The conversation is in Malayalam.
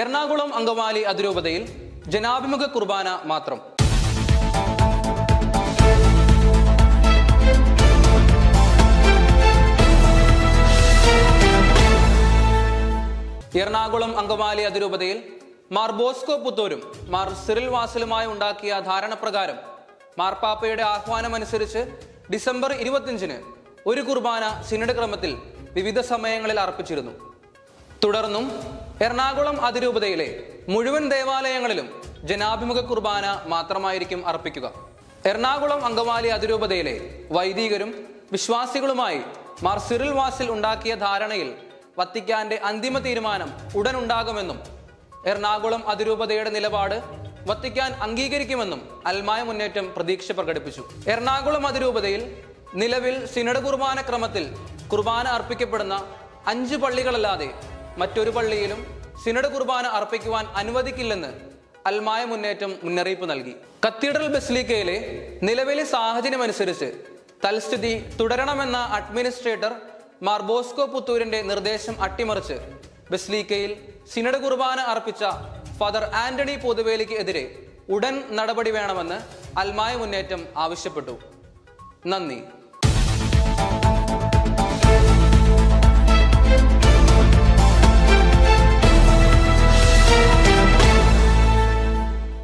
എറണാകുളം അങ്കമാലി അതിരൂപതയിൽ ജനാഭിമുഖ കുർബാന മാത്രം. എറണാകുളം അങ്കമാലി അതിരൂപതയിൽ മാർ ബോസ്കോ പുത്തൂരും മാർ സിറിൽ വാസലുമായി ഉണ്ടാക്കിയ ധാരണപ്രകാരം മാർപ്പാപ്പയുടെ ആഹ്വാനമനുസരിച്ച് ഡിസംബർ ഇരുപത്തിയഞ്ചിന് ഒരു കുർബാന സിനഡ് ക്രമത്തിൽ വിവിധ സമയങ്ങളിൽ അർപ്പിച്ചിരുന്നു. തുടർന്നും എറണാകുളം അതിരൂപതയിലെ മുഴുവൻ ദേവാലയങ്ങളിലും ജനാഭിമുഖ കുർബാന മാത്രമായിരിക്കും അർപ്പിക്കുക. എറണാകുളം അങ്കമാലി അതിരൂപതയിലെ വൈദികരും വിശ്വാസികളുമായി മാർ സിറിൽ വാസിൽ ഉണ്ടാക്കിയ ധാരണയിൽ വത്തിക്കാന്റെ അന്തിമ തീരുമാനം ഉടൻ ഉണ്ടാകുമെന്നും എറണാകുളം അതിരൂപതയുടെ നിലപാട് വത്തിക്കാൻ അംഗീകരിക്കുമെന്നും അൽമായ മുന്നേറ്റം പ്രതീക്ഷ പ്രകടിപ്പിച്ചു. എറണാകുളം അതിരൂപതയിൽ നിലവിൽ സിനഡ് കുർബാന ക്രമത്തിൽ കുർബാന അർപ്പിക്കപ്പെടുന്ന അഞ്ച് പള്ളികളല്ലാതെ മറ്റൊരു പള്ളിയിലും സിനഡ് കുർബാന അർപ്പിക്കുവാൻ അനുവദിക്കില്ലെന്ന് അൽമായ മുന്നേറ്റം മുന്നറിയിപ്പ് നൽകി. കത്തീഡ്രൽ ബെസ്ലിക്കയിലെ നിലവിലെ സാഹചര്യമനുസരിച്ച് തൽസ്ഥിതി തുടരണമെന്ന അഡ്മിനിസ്ട്രേറ്റർ മാർബോസ്കോ പുത്തൂരിന്റെ നിർദ്ദേശം അട്ടിമറിച്ച് ബസ്ലീക്കയിൽ സിനഡ് കുർബാന അർപ്പിച്ച ഫാദർ ആന്റണി പൊതുവേലിക്ക് എതിരെ ഉടൻ നടപടി വേണമെന്ന് അൽമായ മുന്നേറ്റം ആവശ്യപ്പെട്ടു. നന്ദി.